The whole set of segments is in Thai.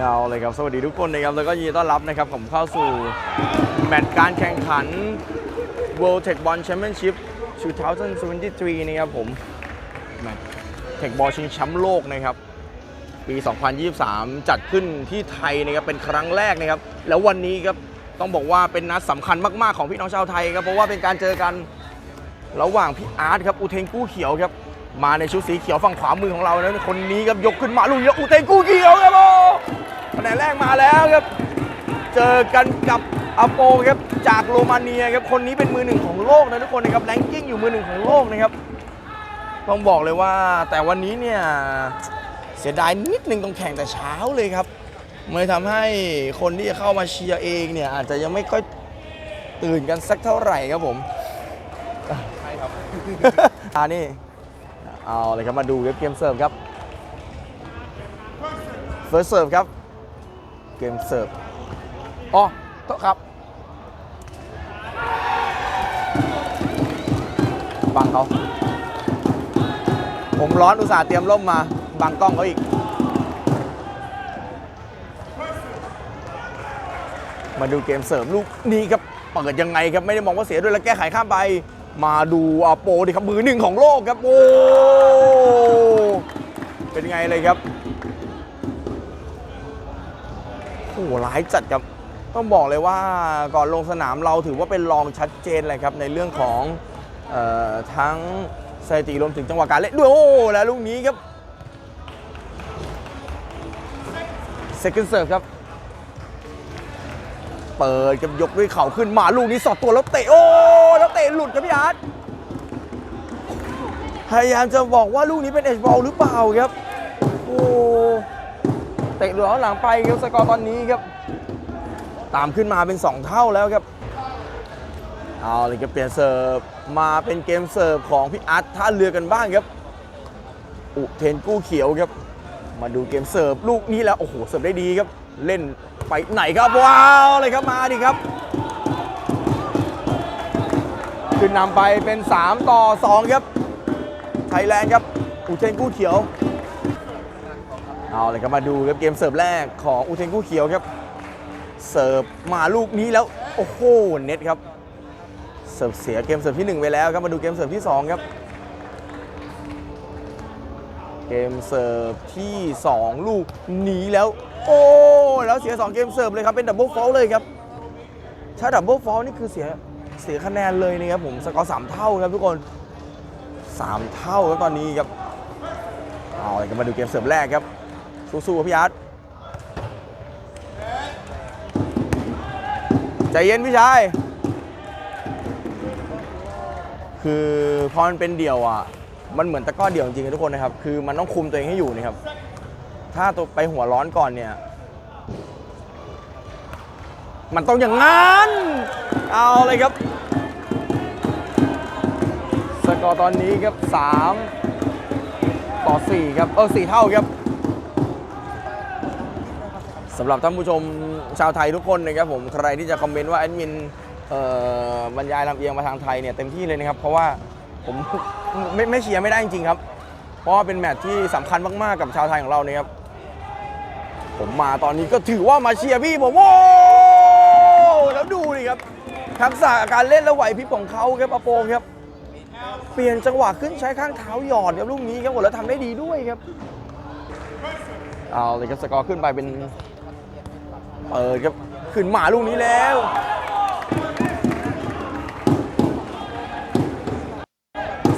ยาวเลยครับ สวัสดีทุกคนนะครับ แล้วก็ยินดีต้อนรับนะครับผมเข้าสู่ แมตช์การแข่งขัน World Tech Ball Championship 2023 นะครับผม แมตช์เทคบอลชิงแชมป์โลกนะครับ ปี 2023 จัดขึ้นที่ไทยนะครับ เป็นครั้งแรกนะครับ แล้ววันนี้ครับ ต้องบอกว่าเป็นนัดสำคัญมาก ๆ ของพี่น้องชาวไทยครับ เพราะว่าเป็นการเจอกันระหว่างพี่อาร์ตครับ อุเทนกู้เขียวครับ มาในชุดสีเขียวฝั่งขวามือของเรานะคนนี้ครับยกขึ้นมาลุยแล้วอุเทนกู้เขียวครับโอ้ คะแนนแรกมาแล้วครับ เจอกันกับอโปครับจากโรมาเนียครับคนนี้เป็นมือหนึ่งของโลกนะทุกคนนะครับแรงกิ้งอยู่มือหนึ่งของโลกนะครับต้องบอกเลยว่าแต่วันนี้เนี่ยเสียดายนิดนึงตรงแข่งแต่เช้าเลยครับมันเลยทำให้คนที่จะเข้ามาเชียร์เองเนี่ยอาจจะยังไม่ค่อยตื่นกันสักเท่าไหร่ครับผมใช่ครับอ่านี่เอาเลยครับมาดูครับเกมเสิร์ฟครับเฟิร์สเสิร์ฟครับ เกมเสิร์ฟอ๋อโทษครับบังเขาผมร้อนอุตส่าห์เตรียมร่มมาบังกล้องเขาอีก มาดูเกมเสริมลูกนี้ครับเปิดยังไงครับไม่ได้มองว่าเสียด้วยแล้วแก้ไขข้ามไป มาดูอาโปดิครับมือหนึ่งของโลกครับโอ้เป็นไงเลยครับ หร้ายจัดครับ ต้องบอกเลยว่าก่อนลงสนามเราถือว่าเป็นรองชัดเจนเลยครับในเรื่องของออทั้งสถิติรวมถึงจังหวะการเล่นด้วยโอ้แล้วลูกนี้ครับ second serve ครับ เปิดกับยกด้วยเข่าขึ้นมาลูกนี้สอดตัวแล้วเตะโอ้แล้วเตะหลุดครับพี่อาร์ตพยายามจะบอกว่าลูกนี้เป็นเอชบอลหรือเปล่าครับ โอ้ เตะหลือหลังไปครับสกอร์ตอนนี้ครับ ตามขึ้นมาเป็น 2 เท่าแล้วครับ เอาเลยครับเปลี่ยนเสิร์ฟมาเป็นเกมเสิร์ฟของพี่อาร์ตท่าเรือกันบ้างครับ อุเทนกู้เขียวครับ มาดูเกมเสิร์ฟลูกนี้แล้วโอ้โหเสิร์ฟได้ดีครับ เล่นไปไหนครับว้าวเลยครับมาดิครับขึ้นนำไปเป็น 3 ต่อ 2 ครับ ไทยแลนด์ครับ อุเทนกู้เขียว เอาเลยครับมาดูครับเกมเสิร์ฟแรกของอุเทนกู้เขียวครับ เสิร์ฟมาลูกนี้แล้วโอ้โหเน็ตครับเสิร์ฟเสียเกมเสิร์ฟที่ 1 ไปแล้วครับมาดูเกมเสิร์ฟที่ 2 ครับ เกมเสิร์ฟที่ 2 ลูกหนีแล้ว โอ้แล้วเสีย 2 เกมเสิร์ฟเลยครับเป็นดับเบิลฟอลเลยครับถ้าดับเบิลฟอลนี่คือเสียเสียคะแนนเลยนะครับผมสกอร์สามเท่าครับทุกคน 3 เท่าครับตอนนี้ครับเอาเลยครับมาดูเกมเสิร์ฟแรกครับ สู้ๆพี่อาร์ตใจเย็นพี่ชาย คือพอมันเป็นเดี่ยวอะ มันเหมือนตะก้อเดี่ยวจริงๆทุกคนนะครับ คือมันต้องคุมตัวเองให้อยู่นะครับ ถ้าตัวไปหัวร้อนก่อนเนี่ย มันต้องอย่างนั้น เอาเลยครับ สกอร์ตอนนี้ครับ 3 ต่อ 4 ครับ เออ 4 เท่าครับ สำหรับท่านผู้ชมชาวไทยทุกคนนะครับผมใครที่จะคอมเมนต์ว่าแอดมินบรรยายลำเอียงมาทางไทยเนี่ยเต็มที่เลยนะครับ เพราะว่าผมไม่ไม่เชียร์ไม่ได้จริงๆครับ เพราะว่าเป็นแมตช์ที่สำคัญมากๆกับชาวไทยของเราเนี่ยครับผมมาตอนนี้ก็ถือว่ามาเชียร์พี่ผมโอ้แล้วดูดิครับทักษะการเล่นและไหวพริบของเขาครับอโปครับ เปลี่ยนจังหวะขึ้นใช้ข้างเท้าหยอดครับลูกนี้ครับโอ้แล้วทำได้ดีด้วยครับเอาเลยครับสกอร์ขึ้นไปเป็น เปิดครับขึ้นหมาลูกนี้แล้ว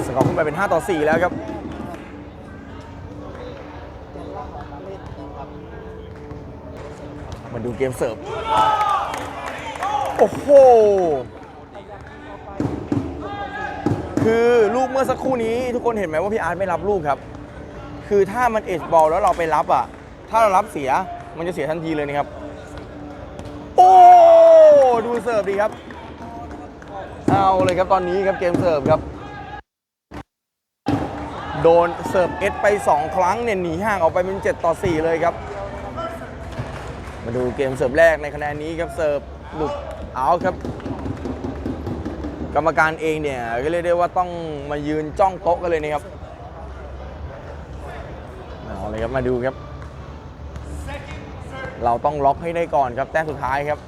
สกอร์ขึ้นไปเป็น 5 ต่อ 4 แล้วครับมาดูเกมเสิร์ฟ โอ้โห คือลูกเมื่อสักครู่นี้ ทุกคนเห็นไหมว่าพี่อาร์ตไม่รับลูกครับ คือถ้ามันเอชบอลแล้วเราไปรับอะ ถ้าเรารับเสียมันจะเสียทันทีเลยนะครับ เสิร์ฟดีครับ เอาเลยครับตอนนี้ครับเกมเสิร์ฟครับ โดนเสิร์ฟเอสไป 2 ครั้งเนี่ยหนีห่างออกไปเป็น 7 ต่อ 4 เลยครับ มาดูเกมเสิร์ฟแรกในคะแนนนี้ครับเสิร์ฟหลุดเอาครับ กรรมการเองเนี่ยก็เรียกได้ว่าต้องมายืนจ้องโต๊ะกันเลยนะครับเอาเลยครับมาดูครับ เราต้องล็อกให้ได้ก่อนครับแต้มสุดท้ายครับ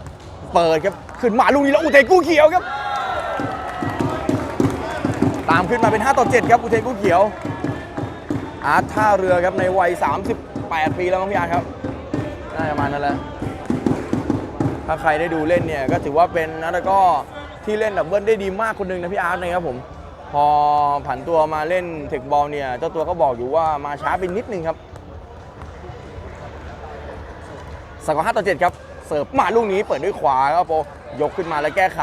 เปิดครับขึ้นมาลูกนี้แล้วอุเทนกู้เขียวครับ ตามขึ้นมาเป็น 5 ต่อ 7 ครับอุเทนกู้เขียว อาร์ตท่าเรือครับในวัย 38 ปีแล้วมั้งพี่อาร์ตครับน่าจะมานั้นแหละถ้าใครได้ดูเล่นเนี่ยก็ถือว่าเป็นนักตะกร้อที่เล่นดับเบิลได้ดีมากคนหนึ่งนะพี่อาร์ตนะครับผมพอผันตัวมาเล่นเทคบอลเนี่ยเจ้าตัวก็บอกอยู่ว่ามาช้าไปนิดนึงครับสกอร์5ต่อ 7 ครับ สิร์ฟมาลูกนี้เปิดด้วยขวาครับโปยกขึ้นมาแล้วแก้ไข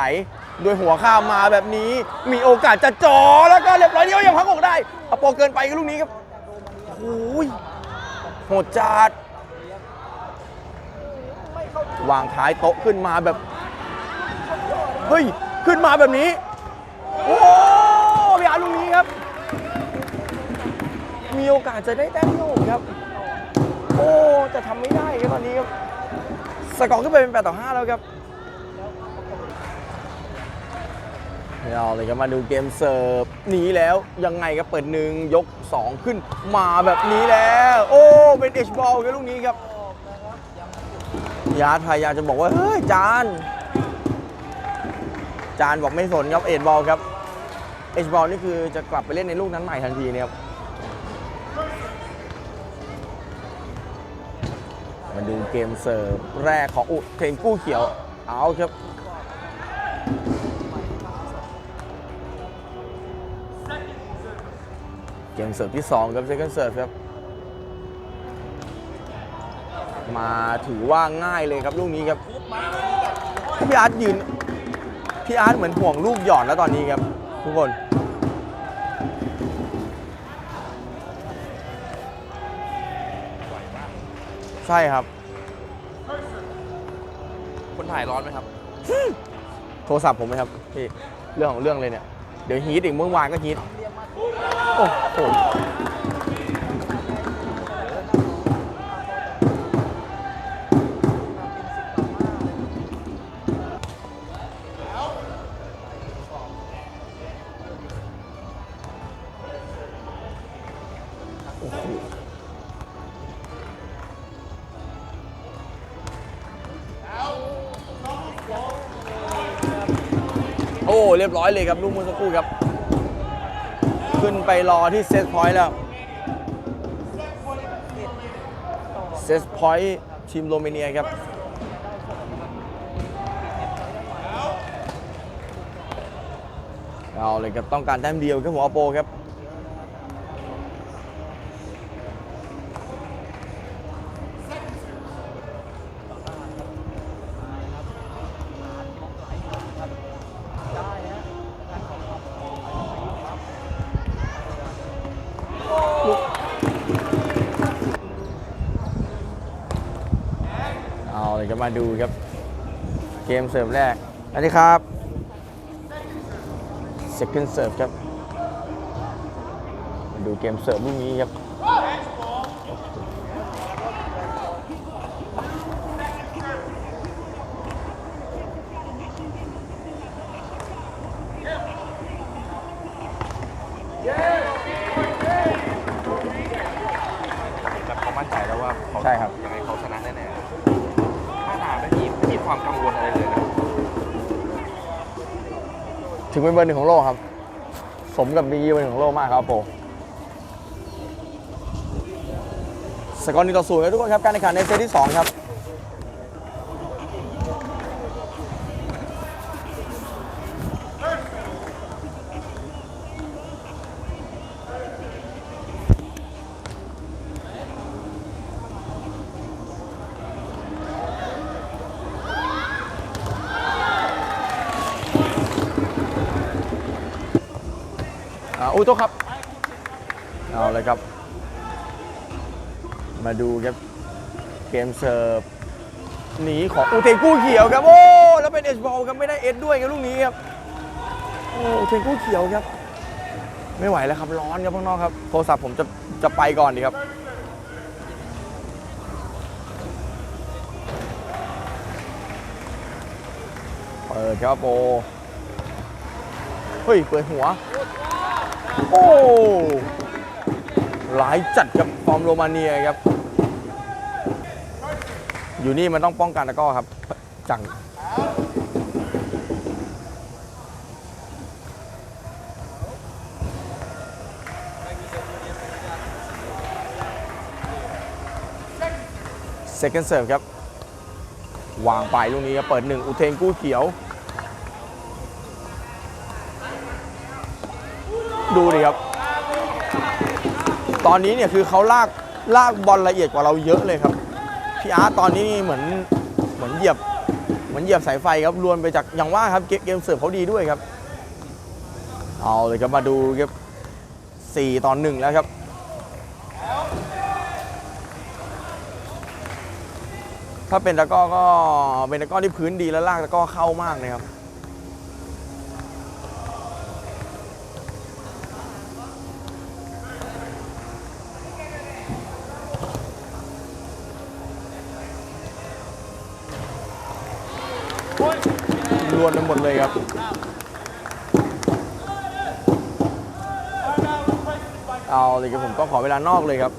ด้วยหัวข้ามมาแบบนี้ มีโอกาสจะจ่อแล้วก็เรียบร้อยเดียวยังพักออกได้อโปเกินไปกับลูกนี้ครับโอ้ยโหดจัดวางท้ายโต๊ะขึ้นมาแบบ เฮ้ย ขึ้นมาแบบนี้ โอ้พี่อาลูกนี้ครับ มีโอกาสจะได้แต้มโยกครับ โอ้ จะทำไม่ได้ครับตอนนี้ครับ สกอร์ขึ้นไปเป็น8ต่อ5แล้วครับเราเลยครับมาดูเกมเสิร์ฟหนีแล้วยังไงครับเปิดหนึ่งยก 2 ขึ้นมาแบบนี้แล้ว โอ้เป็นเอชบอลครับลูกนี้ครับยาร์ดพยายามจะบอกว่า เฮ้ย จาน จานบอกไม่สนครับเอ็ดบอลครับเอชบอลนี่คือจะกลับไปเล่นในลูกนั้นใหม่ทันทีเนี่ยครับ ดูเกมเสิร์ฟแรกของอุเทนกู้เขียว เอาครับเกมเสิร์ฟที่ 2 ครับเซคันเสิร์ฟครับ มาถือว่าง่ายเลยครับลูกนี้ครับ พี่อาร์ตยืน พี่อาร์ตเหมือนห่วงลูกหย่อนแล้วตอนนี้ครับ ทุกคนใช่ครับ ถ่ายร้อนไหมครับ โทรศัพท์ผมไหมครับพี่เรื่องของเรื่องเลยเนี่ย เดี๋ยวฮีทอีกเมื่อวานก็ฮีทโอ้โห อ้เรียบร้อยเลยครับลูกเมื่อสักครู่ครับ ขึ้นไปรอที่เซตพอยต์แล้วเซตพอยต์ทีมโรมาเนียครับเอาเลยครับต้องการแต้มเดียวครับหัวโปครับ เอาเลยครับ มาดูครับ เกมเสิร์ฟแรก อันนี้ครับ second serve ครับ มาดูเกมเสิร์ฟลูกนี้ครับแต่เขามั่นใจแล้วว่าเขาใช่ครับ ความกังวลอะไรเลยนะถึงเป็นเบอร์หนึ่งของโลกครับ สมกับมีเบอร์หนึ่งของโลกมากครับโปสกอร์นึ่งต่อศูนย์ครับทุกคนครับ การแข่งขันในเซตที่ 2 ครับ อ้ยโทษครับ เอาเลยครับ มาดูครับ เกมเสิร์ฟหนีของอูเทนกู้เขียวครับ โอ้ แล้วเป็นเอชบอลครับไม่ได้เอสด้วยครับลูกนี้ครับ โอ้อูเทนกู้เขียวครับ ไม่ไหวแล้วครับร้อนครับข้างนอกครับ โทรศัพท์ผมจะจะไปก่อนดีครับเปิดครับโปเฮ้ย เปิดหัว โอ้หลายจัดกับฟอร์มโรมาเนียครับ อยู่นี่มันต้องป้องกันตะก้อครับ จัง second serve ครับ วางไปลูกนี้ครับเปิดหนึ่งอุเทงกู้เขียว ดูดิครับ ตอนนี้เนี่ยคือเขาลากลากบอลละเอียดกว่าเราเยอะเลยครับ พี่อาร์ตตอนนี้เหมือนเหมือนเหยียบเหมือนเหยียบสายไฟครับรวนไปจากอย่างว่าครับเกมเกมเสิร์ฟเขาดีด้วยครับ เอาเลยครับมาดูครับ4ต่อ1แล้วครับถ้าเป็นตะก้อก็เป็นตะก้อที่พื้นดีแล้วลากตะก้อเข้ามากเลยครับ เลยครับ เอาเลยครับผมก็ขอเวลานอกเลยครับ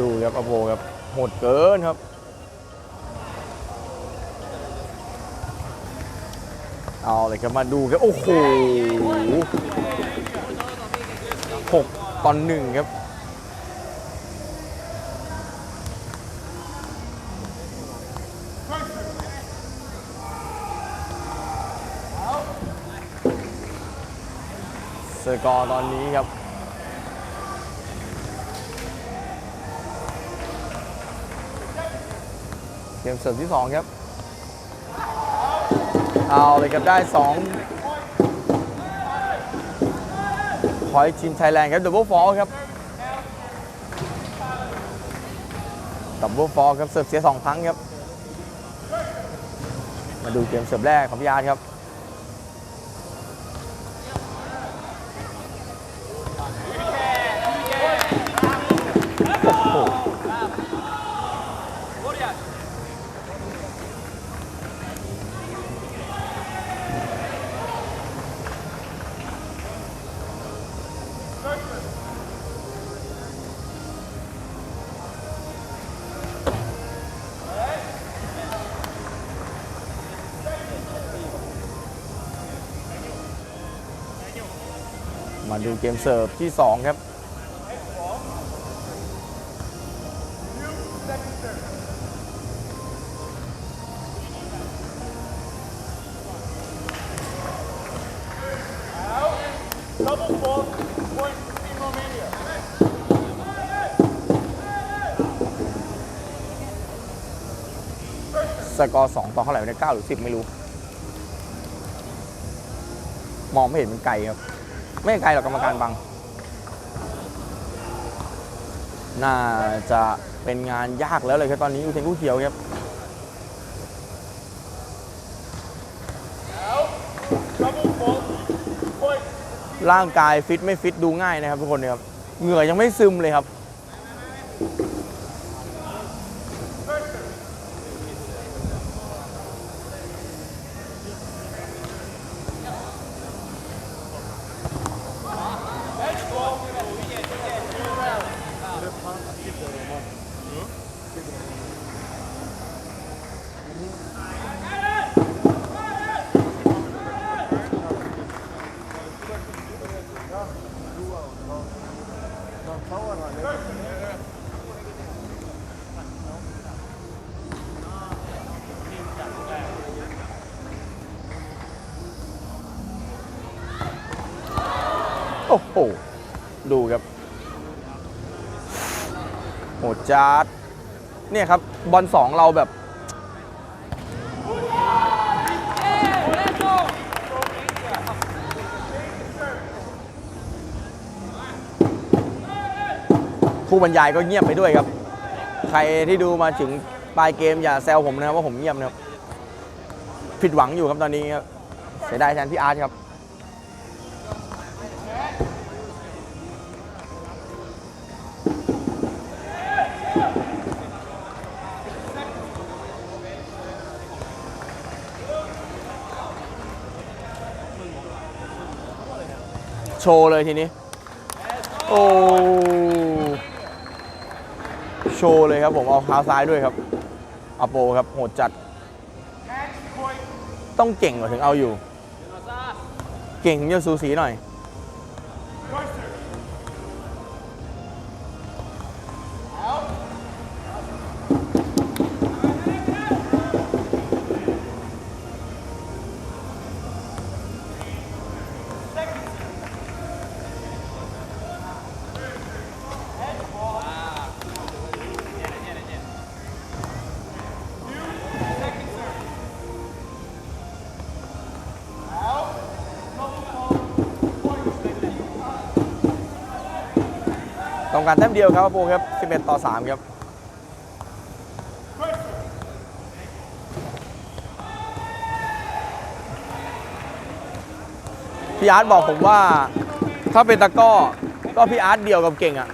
ดูครับอโวครับโหดเกินครับ เอาเลยครับมาดูครับ โอ้โหหกตอนหนึ่งครับ สกอร์ตอนนี้ครับ เกมเสิร์ฟที่ 2 ครับ เอาเลยครับได้ 2 พอยทีมไทยแลนด์ครับดับเบิลฟอลครับดับเบิลฟอลครับเสิร์ฟเสีย 2 ครั้งครับ มาดูเกมเสิร์ฟแรกของพี่อาร์ครับ มาดูเกมเสิร์ฟที่ 2 ครับสกอร์2ต่อเท่าไหร่เนี่ย9หรือ10ไม่รู้ มองไม่เห็นมันไกลครับ ไม่ไกลหรอกกรรมการบัง น่าจะเป็นงานยากแล้วเลยครับตอนนี้อุเทนกู้เขียวครับร่างกายฟิตไม่ฟิตดูง่ายนะครับทุกคนนะครับเหงื่อยังไม่ซึมเลยครับ อ้โห ดูครับโหดจัดเนี่ยครับ บอลสองเราแบบ ผู้บรรยายก็เงียบไปด้วยครับ ใครที่ดูมาถึงปลายเกมอย่าแซวผมนะครับว่าผมเงียบนะครับ ผิดหวังอยู่ครับตอนนี้ครับเสียดายแทนพี่อาร์ตครับ ชว์เลยทีนี้ โอ้โชว์เลยครับผมเอาเท้าซ้ายด้วยครับอาโปครับโหดจัด ต้องเก่งกว่าถึงเอาอยู่ เก่งถึงจะสูสีหน่อย ต้องการแต้มเดียวครับอาโปครับ 11 ต่อ 3 ครับพี่อาร์ตบอกผมว่า ถ้าเป็นตะก้อก็พี่อาร์ตเดียวกับเก่งอะ